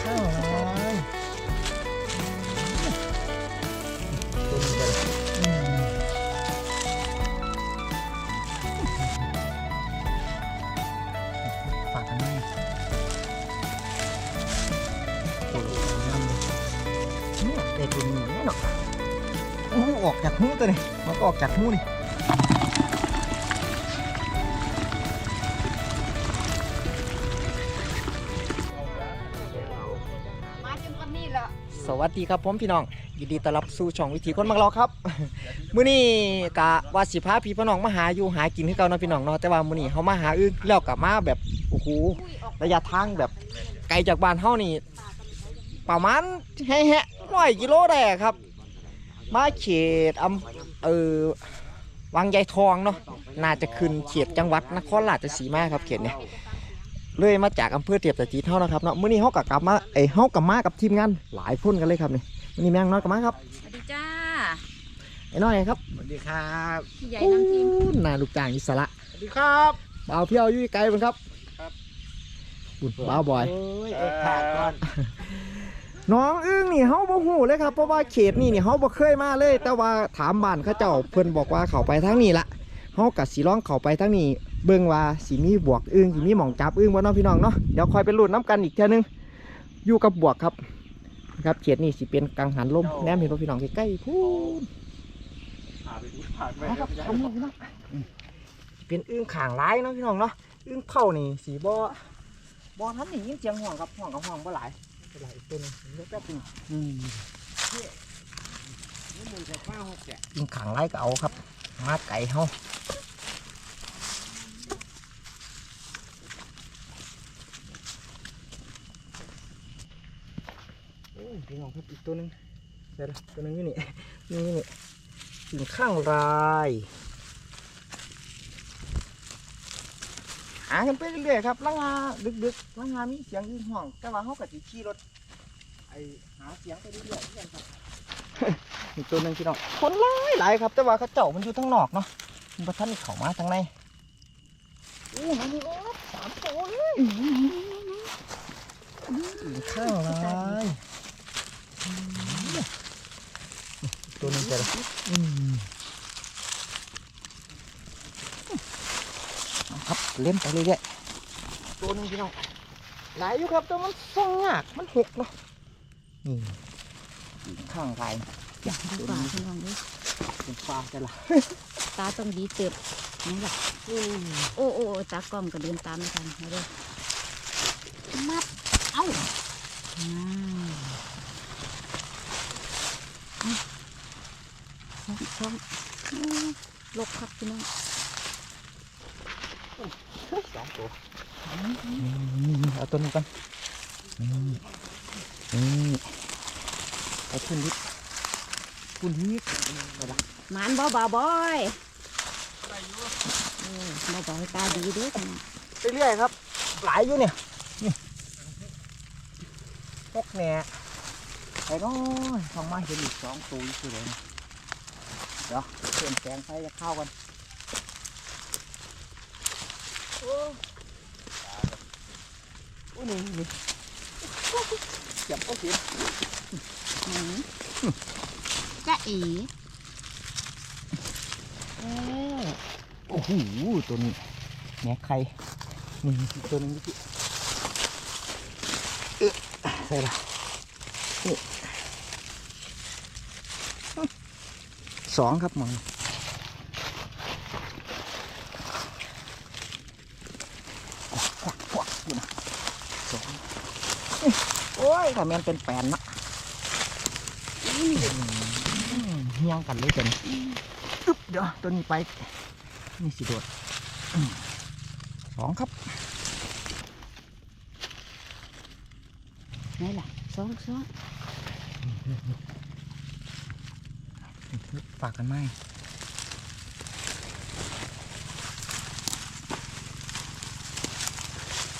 ข้าวเลยตัวนี้เลยฝากกันหน่อยโอ้โหงามเลยเนี่ยแต่ตัวนี้เนี่เนาะอออกจากหูตัวนี้มันก็ออกจากหูนี่ สวัสดีครับผมพี่น้องยินดีต้อนรับสู่ช่องวิถีคนมักราครับ มื้อนี้กะว่าสิพาพี่พน้องมาหาอยู่หากินคือเก่าเนาะพี่น้องเนาะแต่ว่ามื้อนี้เฮามาหาอึ้งแล้วกะมาแบบโอ้โหระยะทางแบบไกลจากบ้านเฮานี่ประมาณแฮะร้อยกิโลได้ครับ มาเขตอำเออวังใหญ่ทองเนาะน่าจะขึ้นเขตจังหวัดนครราชสีมาครับเขตเนี่ย เลยมาจากอำเภอเตียบตะจีเท่านะครับเนาะมื้อนี้เฮากะกลับมาเอ้ยเฮากลับมากับทีมงานหลายคนกันเลยครับนี่มื้อนี้แม่งน้อยกลับมาครับสวัสดีจ้าไอ้น้อยครับสวัสดีครับพี่ใหญ่น้ำทีมอู้นายลูกจ้างอิสระสวัสดีครับบ่าวเพียวอยู่ไกลเป็นครับครับบุญบ่าวบอยโอ้ยเอกขาดก่อนน้องอึ้งนี่เฮาบ่ฮู้เลยครับเพราะว่าเขตนี่นี่เฮาบ่เคยมาเลย แต่ว่าถามบ้านเขาเจ้าเพิ่นบอกว่าเขาไปทางนี้ละเฮาก็สิลองเข้าไปทางนี้ เบิ่งว่าสิมีบวกอึ้งสิมีหม่องจับอึ้งบ่เนาะพี่น้องเนาะเดี๋ยวคอยไปลุ้นน้กันอีกเทื่อนึงอยู่กับบวกครับนะครับเขตนี่สิเป็นกังหันลมแนมเห็นบ่พี่น้องใกล้ๆพูนผ่านไปดูผ่านไปนะครับทำนี่พี่น้องเป็นอึ้งข่างร้ายเนาะพี่น้องเนาะอึ้งเข้านี่สีบ่บ่ทันนี่ยินเสียงห่วงครับห่วงกับห่วงบ่หลายบ่หลายอีกตัวหนึงเดี๋ยวแป๊บนึงอืมนี่มันจะป้าหกแกะอึ้งข่างร้ายก็เอาครับ มาไก่เฮาโอ้ยพี่น้องครับอีกตัวนึงเดี๋ยวตัวนึงอยู่นี่นี่นี่อึ้งข้างลายหากันไปเรื่อยๆครับลังงาดึกๆลังงามีเสียงอึ้งห่วงแต่ว่าเขาก็สิขี่รถไอหาเสียงไปเรื่อยๆเรื่อยๆครับอีกตัวนึงพี่น้องคนหลายหลายครับ แต่ว่าเขาเจ้ามันอยู่ทางนอกเนาะมันบ่ทันได้เขามาทางในโอ้มันมีโอ้สามตัวเลยอึ้งข้างลายอีก ตัวหนึงจะละอืมเอาครับเล่นไปเรื่อยๆตัวหนึงพี่น้องหลายอยู่ครับแต่มันส่องยากมันหกเนาะนี่อึ้งข้างลายอยากดูป่าพี่น้องด้วยเป็นฟ้าจะละตาต้องดีเติบนี่แหละโอ้โอ้โอ้ตากล้องก็เดินตามไม่ทันมาเลยมัด เอ้าอ่าเอาช่องช่องโอ้ ลบครับพี่น้องสองตัวเอาตัวนี้กันนี่นี่เอาขึ้นนิดขึ้นนิดไปละหมันบ่บ่าวบอยเออบ่บ่าวตาดีเด้วยไปเรื่อยครับ หลายอยู่เนี่ยนี่พวกแหน่ไปน้อยทองมาเห็นอีกสองตัวอยู่คือเลย เดี๋ยวเปลี่ยนแสงไฟจะเข้ากันโอ้โอ้นี่นี่เจ็บก็เสียหนูจ้าอีโอ้โหตัวนี้แหนไข่นี่อีกตัวหนึงพี่เอ๊ะใส่ละ สองครับหมองควักควักอยู่นะสองนี่โอ้ยถ้าแมนเป็นแปลนนะอืมเฮี้ยงกันเลยกันอึ๊บเดี๋ยวตัวนี้ไป นี่สิโดดอืมสองครับไหนล่ะสองสอง ฝากกันไหม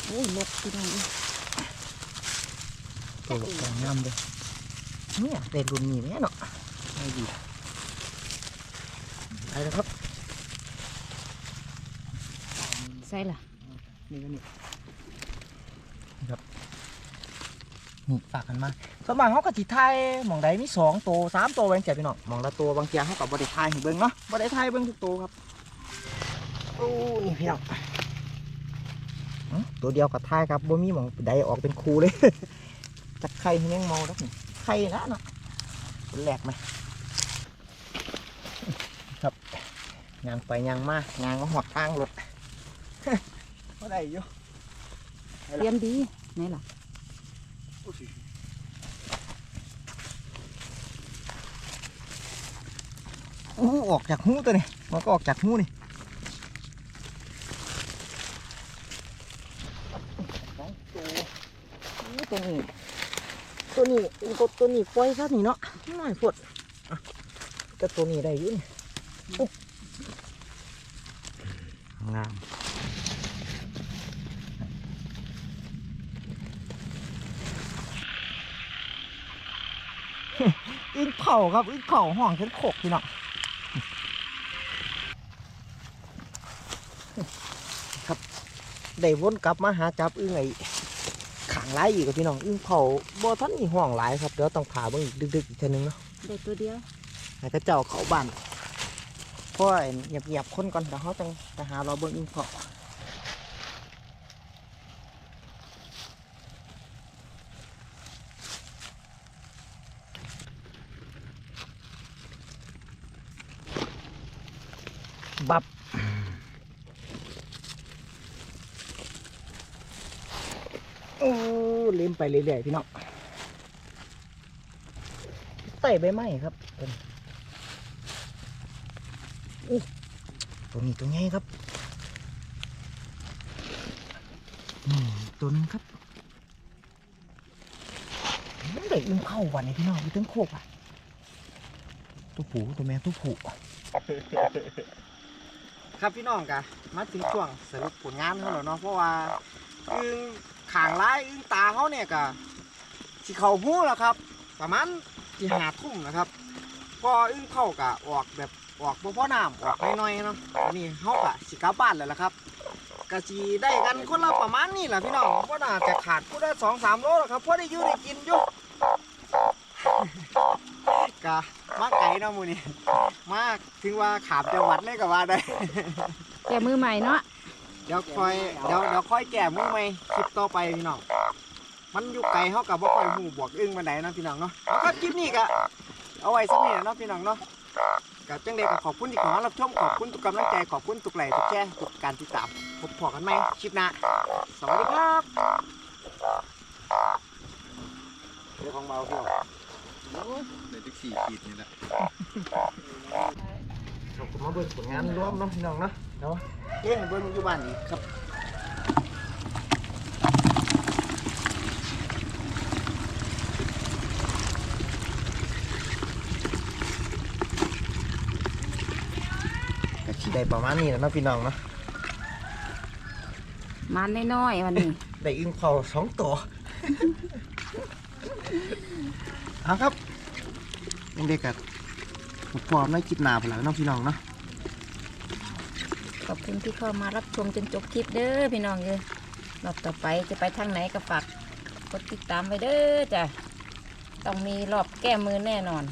โอ้ยลบพี่น้องเอ้ยตัวหลบตัวงามเลยเนี่ยเป็นรุ่นนี้แน่เนาะไม่ดีไปแล้วครับ ใส่ล่ะนี่ก็นี่ครับ นี่ฝากกันมาส่วนมากเขาก็สิทยหมองใดมีสองตัวสามตัวบางเจ้าพี่น้องหมองละตัวบางเจ้าเขากับบริทยห้เบิ่งเนาะบริทยเบิ่งทุกตัวครับโอ้นี่พี่น้องตัวเดียวกับทายครับบ่มีหมองใดออกเป็นคูเลยจักไข่ให้แมงเมาแล้วนี่ไข่นะเนาะแหลกไหมครับยางไปยางมายางมาหอดทางรถเมื่อไรอยู่เตรียมดีไหนล่ะ อู้ออกจากหูตัวนี้มันก็ออกจากหูนี่สองตัวอู้ตัวนี้ตัวนี้ตัวตัวนี้ปล่อยซะนี่เนาะน้อยพดอะแต่ตัวนี้ได้อยู่นี่ อู้งามอึ้งเผาครับ อึ้งเผาห้องฉันโขกพี่น้องครับได้วนกลับมาหาจับอึ้งไอ้ขางร้ายอีกกับพี่น้องอึ้งเผาบ่ท่านมีห้องหลายครับเดี๋ยวต้องผ่าเบิ่งอีกดึกๆอีกเทีนึงเนาะได้ตัวเดียวให้กระเจ้าเขาบ้านเพราะว่าเงียบๆคนก่อนเดี๋ยวเขาต้องไปหาเราเบิ่งอึ้งเผา บับโอ้เล่มไปเรื่อยๆพี่น้องไต่ใบไม้ครับตัวนี้อู้ตัวนี้ตัวใหญ่ครับตัวนึงครับมันได้อึ้งเข้าวันนี้พี่น้องอยู่ตั้งโคกอะตัวผูตัวแม่ตัวผู ครับพี่น้องกะมาถึงช่วงสรุปผลงานเขาแล้วเนาะเพราะว่าอึ้งขางร้ายอึ้งตาเขาเนี่ยกะสิเขาหูแล้วครับ ประมาณที่หาทุ่มนะครับพออึ้งเข้ากะออกแบบออกบ่พ่อน้ำออกน้อยๆเนาะอันนี้เขากะสิกลับบ้านแล้วล่ะครับกะสิได้กันคนละประมาณนี้แหละพี่น้องก็น่าจะขาดคนละสองสามโลหรอกครับพอได้อยู่ได้กินอยู่กะ มาไกลเนาะมูนี่มาถึงว่าขามจังหวัดเลยก็ว่าได้ แกมือใหม่เนาะเดี๋ยวคอยเดี๋ยวเดี๋ยวค่อยแก้มือใหม่คลิปต่อไปพี่น้องมันอยู่ไกลเขากับว่าค่อยหูบวกอึ้งมาไหนใดเนาะพี่น้องเนาะแล้วก็คลิปนี้ก็เอาไว้สักนิดเนาะพี่น้องเนาะกับจังเด็กก็ขอบคุณที่เขอรับชมขอบคุณทุกกำลังใจขอบคุณทุกไลค์ทุกแชร์ทุกการติดตามพบพอกันไหมคลิปหน้าสวัสดีครับเรื่องของเมาพี่เดี๋ ยวจะขี่ขีดนี่แหละขอบคุณมาเบิ่งผลงานร่วมเนาะพี่น้องเนาะเดี๋ยวเอ๊ะเบิ่งอยู่บ้านอีกครับก็สิได้ประมาณนี้แหล้วเนาะพี่น้องเนาะมันน้อยๆวันนี้ ได้อึ้งเผาสองตัว เอาครับยังเด็กกับพร้อมได้คลิปหนาไปแล้วน้องพี่น้องเนาะขอบคุณที่เข้ามารับชมจนจบคลิปเด้อพี่น้องเอ้อรอบต่อไปจะไปทางไหนก็ฝากกดติดตามไว้เด้อจ้ะต้องมีรอบแก้มือแน่นอน